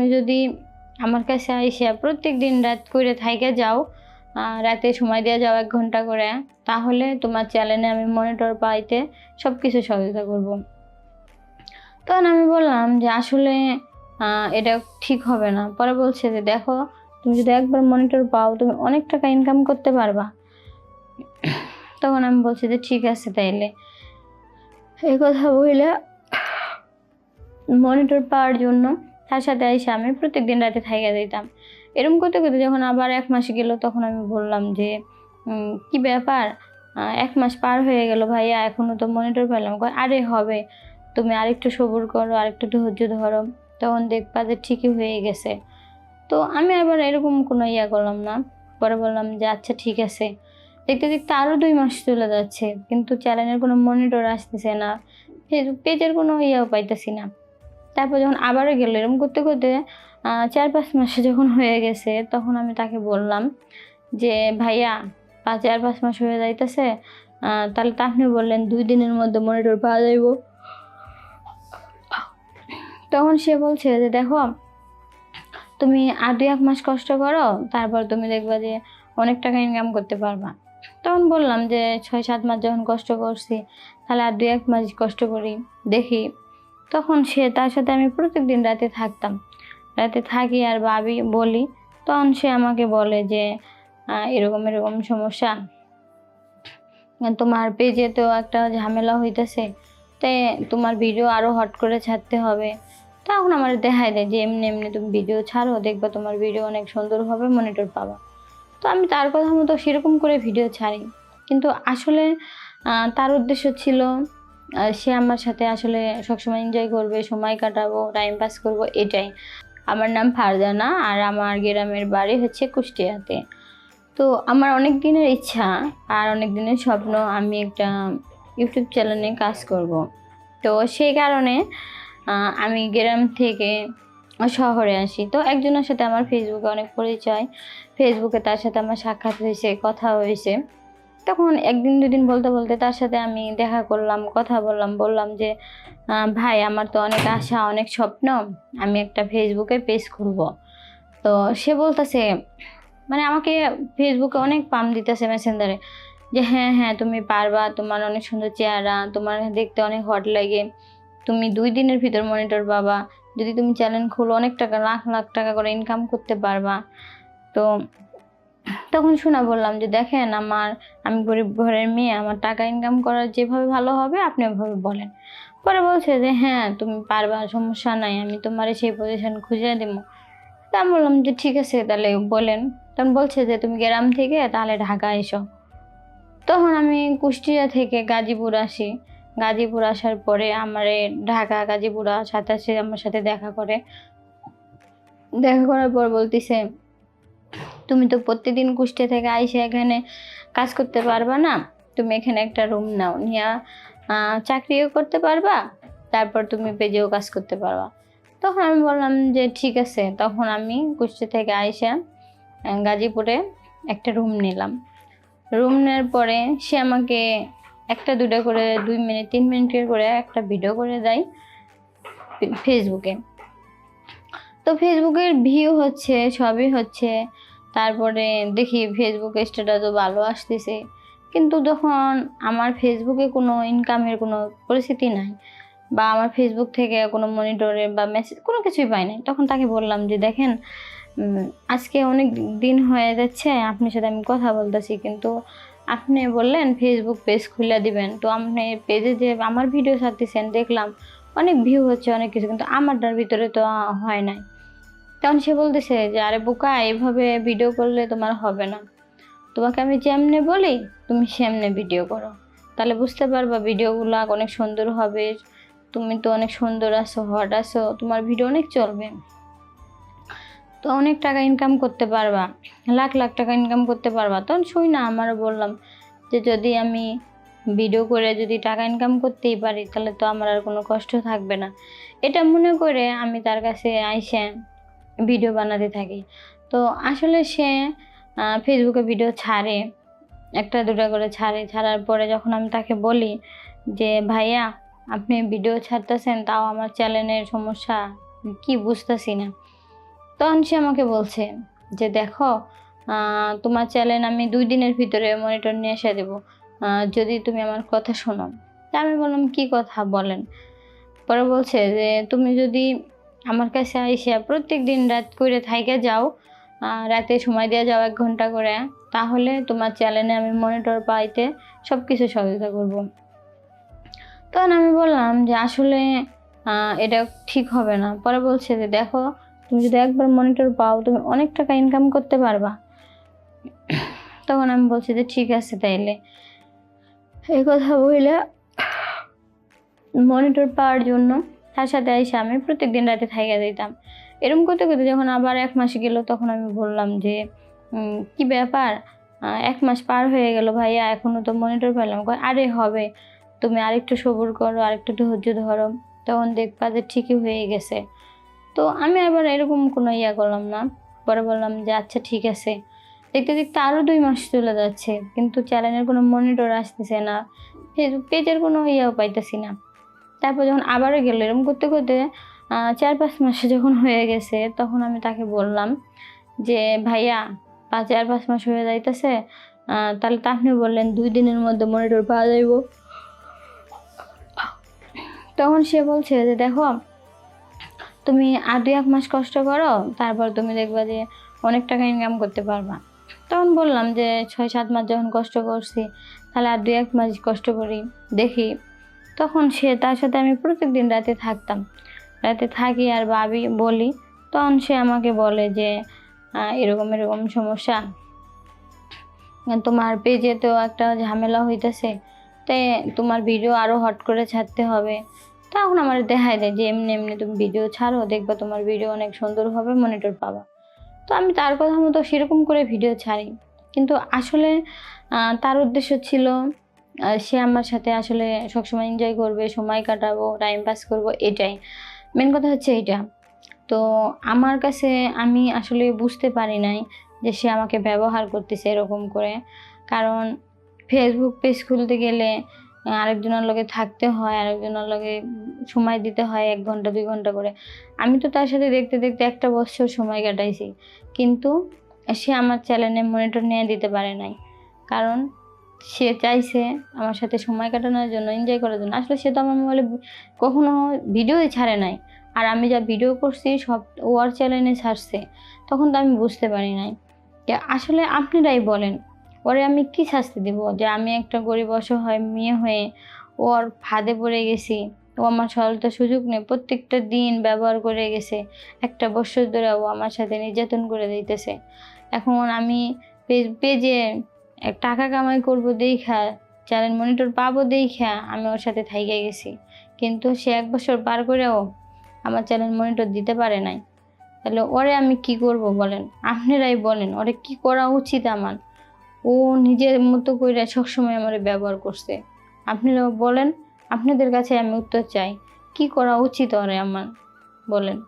তুমি যদি আমার কাছে আইসা প্রত্যেক দিন রাত করে থাইকে যাও রাতে সময় দিয়ে যাও এক ঘণ্টা করে, তাহলে তোমার চ্যানেলে আমি মনিটর পাইতে সব কিছু সহযোগিতা করব। তখন আমি বললাম যে আসলে এটা ঠিক হবে না। পরে বলছে যে দেখো, তুমি যদি একবার মনিটর পাও, তুমি অনেক টাকা ইনকাম করতে পারবা। তখন আমি বলছি যে ঠিক আছে তাইলে। এই কথা বলে মনিটর পাওয়ার জন্য তার সাথে এসে আমি প্রত্যেকদিন রাতে থাইকা দিতাম এরকম করতে করতে যখন আবার এক মাস গেল, তখন আমি বললাম যে কি ব্যাপার? এক মাস পার হয়ে গেল ভাইয়া এখনও তো মনিটর পেলাম। আরে, হবে। তুমি আরেকটু সবুর করো, আরেকটু ধৈর্য ধরো। তখন দেখবা যে ঠিকই হয়ে গেছে। তো আমি আবার এরকম কোনো ইয়া করলাম না। পরে বললাম যে আচ্ছা ঠিক আছে। দেখতে দেখতে আরও দুই মাস চলে যাচ্ছে, কিন্তু চ্যানেলের কোনো মনিটর আসতেছে না। ফেসবুক পেজের কোনো ইয়েও পাইতেছি না। তারপর যখন আবারও গেল, এরকম করতে করতে চার পাঁচ মাসে যখন হয়ে গেছে, তখন আমি তাকে বললাম যে, ভাইয়া, পাঁচ, চার, পাঁচ মাস হয়ে যাইতেছে তাহলে তো আপনি বললেন দুই দিনের মধ্যে মনিটর পাওয়া যাইব। তখন সে বলছে যে, দেখো, তুমি আর দুই, এক মাস কষ্ট করো, তারপর তুমি দেখবা যে অনেক টাকা ইনকাম করতে পারবা। তখন বললাম যে, ছয়, সাত মাস যখন কষ্ট করছি, তাহলে আর দুই, এক মাস কষ্ট করি, দেখি। তখন সে তার সাথে আমি প্রত্যেকদিন রাতে থাকতাম। রাতে থাকি আর ভাবি, বলি, তখন সে আমাকে বলে যে এরকম এরকম সমস্যা। তোমার পেজে তো একটা ঝামেলা হইতেছে তাই তোমার ভিডিও আরও হট করে ছাড়তে হবে। তখন আমার দেখায় দেয় যে, এমনি এমনি তুমি ভিডিও ছাড়ো, দেখবা তোমার ভিডিও অনেক সুন্দর হবে মনিটর পাবা। তো আমি তার কথা মতো সেরকম করে ভিডিও ছাড়ি। কিন্তু আসলে তার উদ্দেশ্য ছিল সে আমার সাথে আসলে সবসময় এনজয় করবে, সময় কাটাবো টাইম পাস করব, এটাই। আমার নাম ফারজানা আর আমার গ্রামের বাড়ি হচ্ছে কুষ্টিয়াতে। তো আমার অনেক দিনের ইচ্ছা আর অনেক দিনের স্বপ্ন আমি একটা ইউটিউব চ্যানেলে কাজ করব। তো সেই কারণে আমি গ্রাম থেকে শহরে আসি। তো একজনের সাথে আমার ফেসবুকে অনেক পরিচয় ফেসবুকে তার সাথে আমার সাক্ষাৎ হয়েছে, কথা হয়েছে। তখন একদিন, দুদিন বলতে বলতে তার সাথে আমি দেখা করলাম, কথা বললাম বললাম যে ভাই, আমার তো অনেক আশা, অনেক স্বপ্ন, আমি একটা ফেসবুকে পেজ খুলব তো সে বলতেছে মানে আমাকে ফেসবুকে অনেক পাম দিতেছে মেসেঞ্জারে যে হ্যাঁ হ্যাঁ তুমি পারবা, তোমার অনেক সুন্দর চেহারা, তোমার দেখতে অনেক হট লাগে, তুমি দুই দিনের ভিতর মনিটর পাবা, যদি তুমি চ্যানেল খুলো, অনেক টাকা, লাখ লাখ টাকা করে ইনকাম করতে পারবা। তো তখন শোনা বললাম যে, দেখেন আমার, আমি গরিব ঘরের মেয়ে, আমার টাকা ইনকাম করার যেভাবে ভালো হবে, আপনি ওভাবে বলেন। পরে বলছে যে হ্যাঁ তুমি পারবা, সমস্যা নাই, আমি তোমার সেই পজিশন খুঁজে দেবো। তা আমি বললাম যে, ঠিক আছে, তাহলে বলেন। তখন বলছে যে, তুমি গ্রাম থেকে তাহলে ঢাকা এসো। তখন আমি কুষ্টিয়া থেকে গাজীপুর আসি। গাজীপুর আসার পরে আমার ঢাকা, গাজীপুর সাথে আমার সাথে দেখা করে। দেখা করার পর বলতিছে তুমি তো প্রত্যেকদিন কুষ্টিয়া থেকে আইসে এখানে কাজ করতে পারবা না। তুমি এখানে একটা রুম নাও, নিয়ে চাকরিও করতে পারবা, তারপর তুমি পেজেও কাজ করতে পারবা। তখন আমি বললাম যে ঠিক আছে, তখন আমি কুষ্টিয়া থেকে আইসা গাজীপুরে একটা রুম নিলাম। রুম নেওয়ার পরে সে আমাকে একটা দুটো করে, দুই মিনিট, তিন মিনিটের করে একটা ভিডিও করে দেয় ফেসবুকে তো ফেসবুকের ভিউ হচ্ছে, সবই হচ্ছে তারপরে দেখি ফেসবুকে স্ট্যাটাসও ভালো আসতেছে। কিন্তু যখন আমার ফেসবুকে কোনো ইনকামের কোনো পরিস্থিতি নাই বা আমার ফেসবুক থেকে কোনো মনিটরে বা মেসেজ কোনো কিছুই পাই নাই, তখন তাকে বললাম যে, দেখেন আজকে অনেক দিন হয়ে যাচ্ছে, আপনার সাথে আমি কথা বলতেছি, কিন্তু আপনি বললেন ফেসবুক পেজ খুলে দিবেন। তো আপনি পেজে যে আমার ভিডিও ছাড়তেছেন, দেখলাম অনেক ভিউ হচ্ছে, অনেক কিছু, কিন্তু আমারটার ভিতরে তো হয় নাই। তখন সে বলতেছে যে, আরে বোকা, এভাবে ভিডিও করলে তোমার হবে না। তোমাকে আমি যেমনে বলি, তুমি সেমনে ভিডিও করো। তাহলে বুঝতে পারবা ভিডিওগুলো অনেক সুন্দর হবে। তুমি তো অনেক সুন্দর আছো হট আছো, তোমার ভিডিও অনেক চলবে। তো অনেক টাকা ইনকাম করতে পারবা, লাখ লাখ টাকা ইনকাম করতে পারবা। তখন শুই না, আমারও বললাম যে, যদি আমি ভিডিও করে যদি টাকা ইনকাম করতেই পারি, তাহলে তো আমার আর কোনো কষ্ট থাকবে না। এটা মনে করে আমি তার কাছে আইসে ভিডিও বানাতে থাকি। তো আসলে সে ফেসবুকে ভিডিও ছাড়ে, একটা দুটো করে ছাড়ে। ছাড়ার পরে যখন আমি তাকে বলি যে, ভাইয়া, আপনি ভিডিও ছাড়তেছেন, তাও আমার চ্যানেলের সমস্যা কি বুঝতেছি না। তখন সে আমাকে বলছে যে, দেখো তোমার চ্যানেল আমি দুই দিনের ভিতরে মনিটর নিয়ে এসে দেবো। যদি তুমি আমার কথা শোনো। তা আমি বললাম, কি কথা বলেন? পরে বলছে যে, তুমি যদি আমার কাছে আইসা প্রত্যেক দিন রাত করে থাইকে যাও রাতে সময় দিয়ে যাও এক ঘণ্টা করে তাহলে তোমার চ্যানেলে আমি মনিটর পাইতে সব কিছু সহযোগিতা করব। তখন আমি বললাম যে আসলে এটা ঠিক হবে না। পরে বলছে যে দেখো, তুমি যদি একবার মনিটর পাও, তুমি অনেক টাকা ইনকাম করতে পারবা। তখন আমি বলছি যে ঠিক আছে তাইলে। এই কথা বলে মনিটর পাওয়ার জন্য তার সাথে এসে আমি প্রত্যেকদিন রাতে থাইকা দিতাম এরকম করতে করতে যখন আবার এক মাস গেল, তখন আমি বললাম যে কি ব্যাপার? এক মাস পার হয়ে গেল ভাইয়া, এখনও তো মনিটর পেলাম। আরে, হবে। তুমি আরেকটু সবুর করো, আরেকটু ধৈর্য ধরো। তখন দেখবা যে ঠিকই হয়ে গেছে। তো আমি আবার এরকম কোনো ইয়া করলাম না। পরে বললাম যে আচ্ছা ঠিক আছে। দেখতে দেখতে আরও দুই মাস চলে যাচ্ছে, কিন্তু চ্যানেলের কোনো মনিটর আসতেছে না। পেজের কোনো ইয়েও পাইতেছি না। তারপর যখন আবারও গেল, এরকম করতে করতে চার পাঁচ মাসে যখন হয়ে গেছে, তখন আমি তাকে বললাম যে, ভাইয়া, পাঁচ, চার, পাঁচ মাস হয়ে যাইতেছে তাহলে তা আপনি বললেন দুই দিনের মধ্যে মনিটর পাওয়া যাইব। তখন সে বলছে যে, দেখো, তুমি আর দুই, এক মাস কষ্ট করো, তারপর তুমি দেখবা যে, অনেক টাকা ইনকাম করতে পারবা। তখন বললাম যে, ছয়, সাত মাস যখন কষ্ট করছি, তাহলে আর দুই, এক মাস কষ্ট করি, দেখি। তখন সে তার সাথে আমি প্রত্যেকদিন রাতে থাকতাম। রাতে থাকি আর ভাবি, বলি, তখন সে আমাকে বলে যে এরকম এরকম সমস্যা। তোমার পেজে তো একটা ঝামেলা হইতেছে তাই তোমার ভিডিও আরও হট করে ছাড়তে হবে। তখন আমার দেখাই দেয় যে, এমনি এমনি তুমি ভিডিও ছাড়ো, দেখবা তোমার ভিডিও অনেক সুন্দরভাবে মনিটর পাবা। তো আমি তার কথা মতো সেরকম করে ভিডিও ছাড়ি। কিন্তু আসলে তার উদ্দেশ্য ছিল সে আমার সাথে আসলে সবসময় এনজয় করবে, সময় কাটাবো টাইম পাস করব, এটাই। মেন কথা হচ্ছে এটা তো আমার কাছে আমি আসলে বুঝতে পারি নাই যে সে আমাকে ব্যবহার করতেছে এরকম করে। কারণ ফেসবুক পেজ খুলতে গেলে আরেকজনের লগে থাকতে হয়, আরেকজনের লগে সময় দিতে হয় এক ঘণ্টা, দুই ঘণ্টা করে। আমি তো তার সাথে দেখতে দেখতে একটা বছর সময় কাটাইছি। কিন্তু সে আমার চ্যানেলে মনিটর নিয়ে দিতে পারে নাই। কারণ সে চাইছে আমার সাথে সময় কাটানোর জন্য এনজয় করার জন্য। আসলে সে তো আমার মোবাইলে কখনো ভিডিওই ছাড়ে নাই। আর আমি যা ভিডিও করছি, সব ওর চ্যানেলে ছাড়ছে, তখন তো আমি বুঝতে পারি নাই। যে আসলে আপনারাই বলেন ওরে আমি কি শাস্তি দিব? যে আমি একটা গরিব অসহায় মেয়ে হয়ে ওর ফাঁদে পড়ে গেছি, ও আমার সরলতা সুযোগ নেই, প্রত্যেকটা দিন ব্যবহার করে গেছে, একটা বছর ধরে ও আমার সাথে নির্যাতন করে দিতেছে। এখন আমি পেজে এক টাকা কামাই করব দেখা, চ্যানেল মনিটর পাবো দেখা, আমি ওর সাথে থাইকে গেছি। কিন্তু সে এক বছর পার করেও আমার চ্যানেল মনিটর দিতে পারে নাই। তাহলে ওরে আমি কি করব বলেন? আপনারাই বলেন, ওরে কি করা উচিত আমার? ও নিজের মতো করে সবসময় আমার ব্যবহার করছে। আপনারাও বলেন, আপনাদের কাছে আমি উত্তর চাই, কি করা উচিত ওরে আমার? বলেন।